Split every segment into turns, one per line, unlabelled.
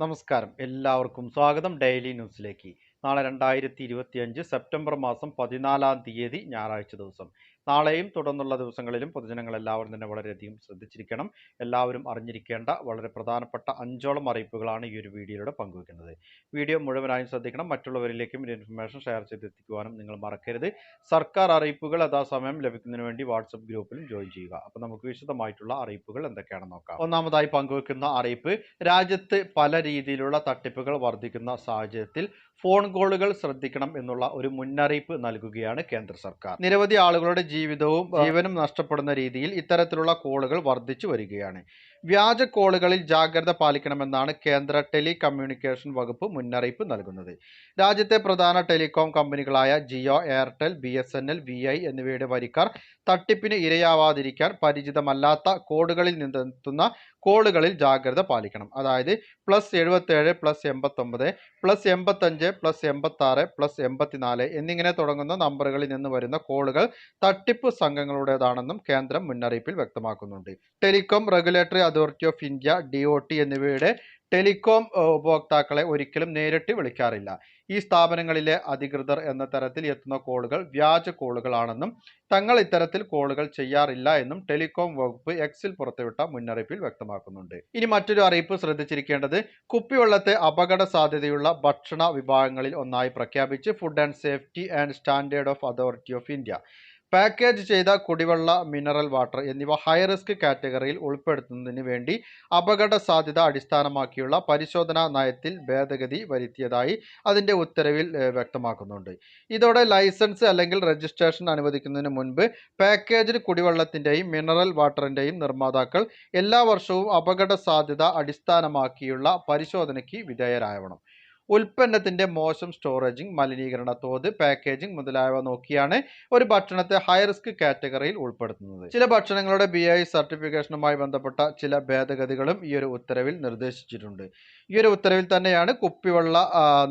നമസ്കാരം. എല്ലാവർക്കും സ്വാഗതം ഡെയിലി ന്യൂസിലേക്ക്. നാളെ രണ്ടായിരത്തി ഇരുപത്തിയഞ്ച് സെപ്റ്റംബർ മാസം പതിനാലാം തീയതി ഞായറാഴ്ച ദിവസം. നാളെയും തുടർന്നുള്ള ദിവസങ്ങളിലും പൊതുജനങ്ങൾ എല്ലാവരും തന്നെ വളരെയധികം ശ്രദ്ധിച്ചിരിക്കണം. എല്ലാവരും അറിഞ്ഞിരിക്കേണ്ട വളരെ പ്രധാനപ്പെട്ട അഞ്ചോളം അറിയിപ്പുകളാണ് ഈ ഒരു വീഡിയോയിലൂടെ പങ്കുവയ്ക്കുന്നത് വീഡിയോ മുഴുവനായും ശ്രദ്ധിക്കണം. മറ്റുള്ളവരിലേക്കും ഒരു ഇൻഫർമേഷൻ ഷെയർ ചെയ്തെത്തിക്കുവാനും നിങ്ങൾ മറക്കരുത്. സർക്കാർ അറിയിപ്പുകൾ യഥാസമയം ലഭിക്കുന്നതിന് വേണ്ടി വാട്സപ്പ് ഗ്രൂപ്പിലും ജോയിൻ ചെയ്യുക. അപ്പോൾ നമുക്ക് വിശദമായിട്ടുള്ള അറിയിപ്പുകൾ എന്തൊക്കെയാണെന്ന് നോക്കാം. ഒന്നാമതായി പങ്കുവെക്കുന്ന അറിയിപ്പ് രാജ്യത്ത് പല രീതിയിലുള്ള തട്ടിപ്പുകൾ വർദ്ധിക്കുന്ന സാഹചര്യത്തിൽ ഫോൺ കോളുകൾ ശ്രദ്ധിക്കണം എന്നുള്ള ഒരു മുന്നറിയിപ്പ് നൽകുകയാണ് കേന്ദ്ര സർക്കാർ. നിരവധി ആളുകളുടെ ജീവിതവും ജീവനും നഷ്ടപ്പെടുന്ന രീതിയിൽ ഇത്തരത്തിലുള്ള കോളുകൾ വർദ്ധിച്ചു വരികയാണ്. വ്യാജ കോളുകളിൽ ജാഗ്രത പാലിക്കണമെന്നാണ് കേന്ദ്ര ടെലികമ്മ്യൂണിക്കേഷൻ വകുപ്പ് മുന്നറിയിപ്പ് നൽകുന്നത്. രാജ്യത്തെ പ്രധാന telecom കമ്പനികളായ Jio Airtel B S N L V I എന്നിവയുടെ വരിക്കാർ തട്ടിപ്പിന് ഇരയാവാതിരിക്കാൻ പരിചിതമല്ലാത്ത കോഡുകളിൽ നിന്നെത്തുന്ന കോളുകളിൽ ജാഗ്രത പാലിക്കണം. അതായത് പ്ലസ് എഴുപത്തേഴ് പ്ലസ് എൺപത്തൊമ്പത് പ്ലസ് എൺപത്തഞ്ച് പ്ലസ് എൺപത്താറ് പ്ലസ് എൺപത്തിനാല് എന്നിങ്ങനെ തുടങ്ങുന്ന നമ്പറുകളിൽ നിന്ന് വരുന്ന കോളുകൾ തട്ടിപ്പ് സംഘങ്ങളുടേതാണെന്നും കേന്ദ്രം മുന്നറിയിപ്പിൽ വ്യക്തമാക്കുന്നുണ്ട്. Telecom regulatory authority of India D എന്നിവയുടെ ടെലികോം ഉപഭോക്താക്കളെ ഒരിക്കലും നേരിട്ട് വിളിക്കാറില്ല. ഈ സ്ഥാപനങ്ങളിലെ അധികൃതർ എന്ന തരത്തിൽ എത്തുന്ന കോളുകൾ വ്യാജ കോളുകളാണെന്നും തങ്ങൾ ഇത്തരത്തിൽ കോളുകൾ ചെയ്യാറില്ല എന്നും ടെലികോം വകുപ്പ് എക്സിൽ പുറത്തുവിട്ട മുന്നറിയിപ്പിൽ വ്യക്തമാക്കുന്നുണ്ട്. ഇനി മറ്റൊരു അറിയിപ്പ് ശ്രദ്ധിച്ചിരിക്കേണ്ടത് കുപ്പിവെള്ളത്തെ അപകട സാധ്യതയുള്ള ഭക്ഷണ വിഭാഗങ്ങളിൽ ഒന്നായി പ്രഖ്യാപിച്ച് food and safety and standard of authority of India. Package ചെയ്ത കുടിവെള്ള മിനറൽ വാട്ടർ എന്നിവ ഹൈ റിസ്ക് കാറ്റഗറിയിൽ ഉൾപ്പെടുത്തുന്നതിന് വേണ്ടി അപകട സാധ്യത അടിസ്ഥാനമാക്കിയുള്ള പരിശോധനാ നയത്തിൽ ഭേദഗതി വരുത്തിയതായി അതിന്റെ ഉത്തരവിൽ വ്യക്തമാക്കുന്നുണ്ട്. ഇതോടെ ലൈസൻസ് അല്ലെങ്കിൽ രജിസ്ട്രേഷൻ അനുവദിക്കുന്നതിന് മുൻപ് പാക്കേജ്ഡ് കുടിവെള്ളത്തിന്റെയും മിനറൽ വാട്ടറിന്റെയും നിർമ്മാതാക്കൾ എല്ലാ വർഷവും അപകട സാധ്യത അടിസ്ഥാനമാക്കിയുള്ള പരിശോധനയ്ക്ക് വിധേയരാവണം. ഉൽപ്പന്നത്തിന്റെ മോശം സ്റ്റോറേജിംഗ് മലിനീകരണ തോത് പാക്കേജിംഗ് മുതലായവ നോക്കിയാണ് ഒരു ഭക്ഷണത്തെ ഹൈ റിസ്ക് കാറ്റഗറിയിൽ ഉൾപ്പെടുത്തുന്നത്. ചില ഭക്ഷണങ്ങളുടെ ബി ഐ സർട്ടിഫിക്കേഷനുമായി ബന്ധപ്പെട്ട ചില ഭേദഗതികളും ഈ ഒരു ഉത്തരവിൽ നിർദ്ദേശിച്ചിട്ടുണ്ട്. ഈ ഒരു ഉത്തരവിൽ തന്നെയാണ് കുപ്പിവെള്ള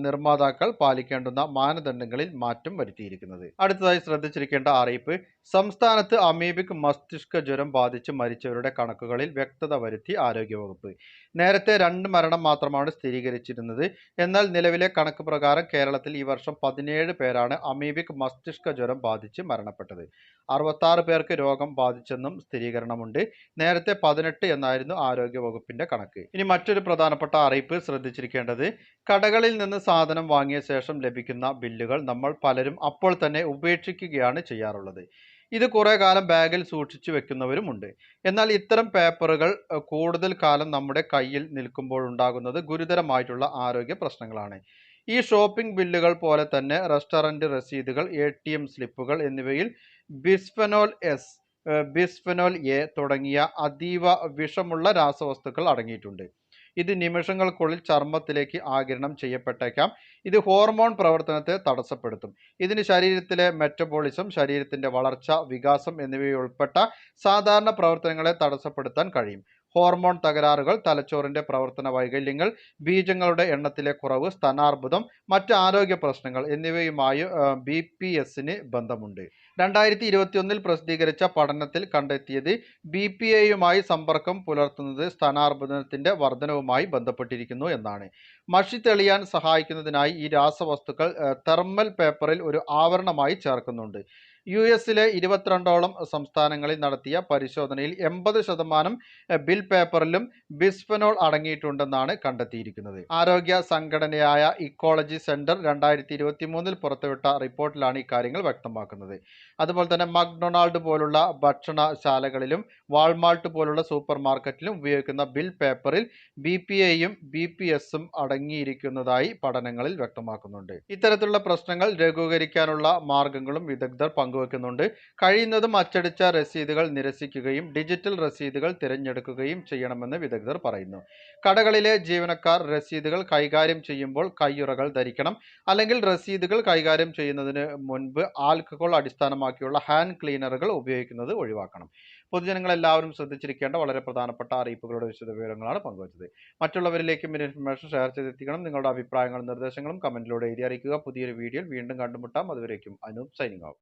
നിർമ്മാതാക്കൾ പാലിക്കേണ്ടുന്ന മാനദണ്ഡങ്ങളിൽ മാറ്റം വരുത്തിയിരിക്കുന്നത്. അടുത്തതായി ശ്രദ്ധിച്ചിരിക്കേണ്ട അറിയിപ്പ് സംസ്ഥാനത്ത് അമീബിക് മസ്തിഷ്ക ജ്വരം ബാധിച്ച് മരിച്ചവരുടെ കണക്കുകളിൽ വ്യക്തത വരുത്തി ആരോഗ്യവകുപ്പ്. നേരത്തെ രണ്ട് മരണം മാത്രമാണ് സ്ഥിരീകരിച്ചിരുന്നത്. എന്നാൽ നിലവിലെ കണക്ക് പ്രകാരം കേരളത്തിൽ ഈ വർഷം പതിനേഴ് പേരാണ് അമീബിക് മസ്തിഷ്ക ജ്വരം ബാധിച്ച് മരണപ്പെട്ടത്. അറുപത്താറ് പേർക്ക് രോഗം ബാധിച്ചെന്നും സ്ഥിരീകരണമുണ്ട്. നേരത്തെ പതിനെട്ട് എന്നായിരുന്നു ആരോഗ്യവകുപ്പിന്റെ കണക്ക്. ഇനി മറ്റൊരു പ്രധാനപ്പെട്ട അറിയിപ്പ് ശ്രദ്ധിച്ചിരിക്കേണ്ടത് കടകളിൽ നിന്ന് സാധനം വാങ്ങിയ ശേഷം ലഭിക്കുന്ന ബില്ലുകൾ നമ്മൾ പലരും അപ്പോൾ തന്നെ ഉപേക്ഷിക്കുകയാണ് ചെയ്യാറുള്ളത്. ഇത് കുറേ കാലം ബാഗിൽ സൂക്ഷിച്ചു വെക്കുന്നവരുമുണ്ട് എന്നാൽ ഇത്തരം പേപ്പറുകൾ കൂടുതൽ കാലം നമ്മുടെ കയ്യിൽ നിൽക്കുമ്പോൾ ഉണ്ടാകുന്നത് ഗുരുതരമായിട്ടുള്ള ആരോഗ്യ പ്രശ്നങ്ങളാണ്. ഈ ഷോപ്പിംഗ് ബില്ലുകൾ പോലെ തന്നെ റെസ്റ്റോറന്റ് രസീതുകൾ എ ടി എം സ്ലിപ്പുകൾ എന്നിവയിൽ ബിസ്ഫെനോൾ എസ് ബിസ്ഫനോൽ എ തുടങ്ങിയ അതീവ വിഷമുള്ള രാസവസ്തുക്കൾ അടങ്ങിയിട്ടുണ്ട്. ഇത് നിമിഷങ്ങൾക്കുള്ളിൽ ചർമ്മത്തിലേക്ക് ആകിരണം ചെയ്യപ്പെട്ടേക്കാം. ഇത് ഹോർമോൺ പ്രവർത്തനത്തെ തടസ്സപ്പെടുത്തും. ഇതിന് ശരീരത്തിലെ മെറ്റബോളിസം ശരീരത്തിന്റെ വളർച്ച വികാസം എന്നിവയുൾപ്പെട്ട സാധാരണ പ്രവർത്തനങ്ങളെ തടസ്സപ്പെടുത്താൻ കഴിയും. ഹോർമോൺ തകരാറുകൾ തലച്ചോറിന്റെ പ്രവർത്തന വൈകല്യങ്ങൾ ബീജങ്ങളുടെ എണ്ണത്തിലെ കുറവ് സ്തനാർബുദം മറ്റ് ആരോഗ്യ പ്രശ്നങ്ങൾ എന്നിവയുമായി ബി പി എസിന് ബന്ധമുണ്ട്. രണ്ടായിരത്തി ഇരുപത്തിയൊന്നിൽ പ്രസിദ്ധീകരിച്ച പഠനത്തിൽ കണ്ടെത്തിയത് ബി പി എയുമായി സമ്പർക്കം പുലർത്തുന്നത് സ്ഥാനാർബുദനത്തിന്റെ വർധനവുമായി ബന്ധപ്പെട്ടിരിക്കുന്നു എന്നാണ്. മഷി തെളിയാൻ സഹായിക്കുന്നതിനായി ഈ രാസവസ്തുക്കൾ തെർമൽ പേപ്പറിൽ ഒരു ആവരണമായി ചേർക്കുന്നുണ്ട്. യു എസിലെ ഇരുപത്തിരണ്ടോളം സംസ്ഥാനങ്ങളിൽ നടത്തിയ പരിശോധനയിൽ എൺപത് ശതമാനം ബിൽ പേപ്പറിലും ബിസ്ഫെനോൾ അടങ്ങിയിട്ടുണ്ടെന്നാണ് കണ്ടെത്തിയിരിക്കുന്നത്. ആരോഗ്യ സംഘടനയായ ഇക്കോളജി സെന്റർ രണ്ടായിരത്തി ഇരുപത്തി മൂന്നിൽ പുറത്തുവിട്ട റിപ്പോർട്ടിലാണ് ഇക്കാര്യങ്ങൾ വ്യക്തമാക്കുന്നത്. അതുപോലെ തന്നെ മക്ഡൊണാൾഡ് പോലുള്ള ഭക്ഷണശാലകളിലും വാൾമാർട്ട് പോലുള്ള സൂപ്പർ മാർക്കറ്റിലും ഉപയോഗിക്കുന്ന ബിൽ പേപ്പറിൽ ബി പി എയും ബി പി എസും അടങ്ങിയിരിക്കുന്നതായി പഠനങ്ങളിൽ വ്യക്തമാക്കുന്നുണ്ട്. ഇത്തരത്തിലുള്ള പ്രശ്നങ്ങൾ ലഘൂകരിക്കാനുള്ള മാർഗങ്ങളും വിദഗ്ധർ പങ്കുവെക്കുന്നുണ്ട്. കഴിയുന്നതും അച്ചടിച്ച രസീതുകൾ നിരസിക്കുകയും ഡിജിറ്റൽ രസീതുകൾ തിരഞ്ഞെടുക്കുകയും ചെയ്യണമെന്ന് വിദഗ്ധർ പറയുന്നു. കടകളിലെ ജീവനക്കാർ രസീതുകൾ കൈകാര്യം ചെയ്യുമ്പോൾ കയ്യുറകൾ ധരിക്കണം. അല്ലെങ്കിൽ രസീതുകൾ കൈകാര്യം ചെയ്യുന്നതിന് മുൻപ് ആൽക്കഹോൾ അടിസ്ഥാനമാക്കിയുള്ള ഹാൻഡ് ക്ലീനറുകൾ ഉപയോഗിക്കുന്നത് ഒഴിവാക്കണം. പൊതുജനങ്ങൾ എല്ലാവരും ശ്രദ്ധിച്ചിരിക്കേണ്ട വളരെ പ്രധാനപ്പെട്ട അറിയിപ്പുകളുടെ വിശദ വിവരങ്ങളാണ് പങ്കുവച്ചത്. മറ്റുള്ളവരിലേക്കും ഇൻഫർമേഷൻ ഷെയർ ചെയ്തെത്തിക്കണം. നിങ്ങളുടെ അഭിപ്രായങ്ങളും നിർദ്ദേശങ്ങളും കമന്റിലൂടെ എഴുതി അറിയിക്കുക. പുതിയൊരു വീഡിയോയിൽ വീണ്ടും കണ്ടുമുട്ടാം. അതുവരേക്കും അനൂപ് സൈനിങ് ആവും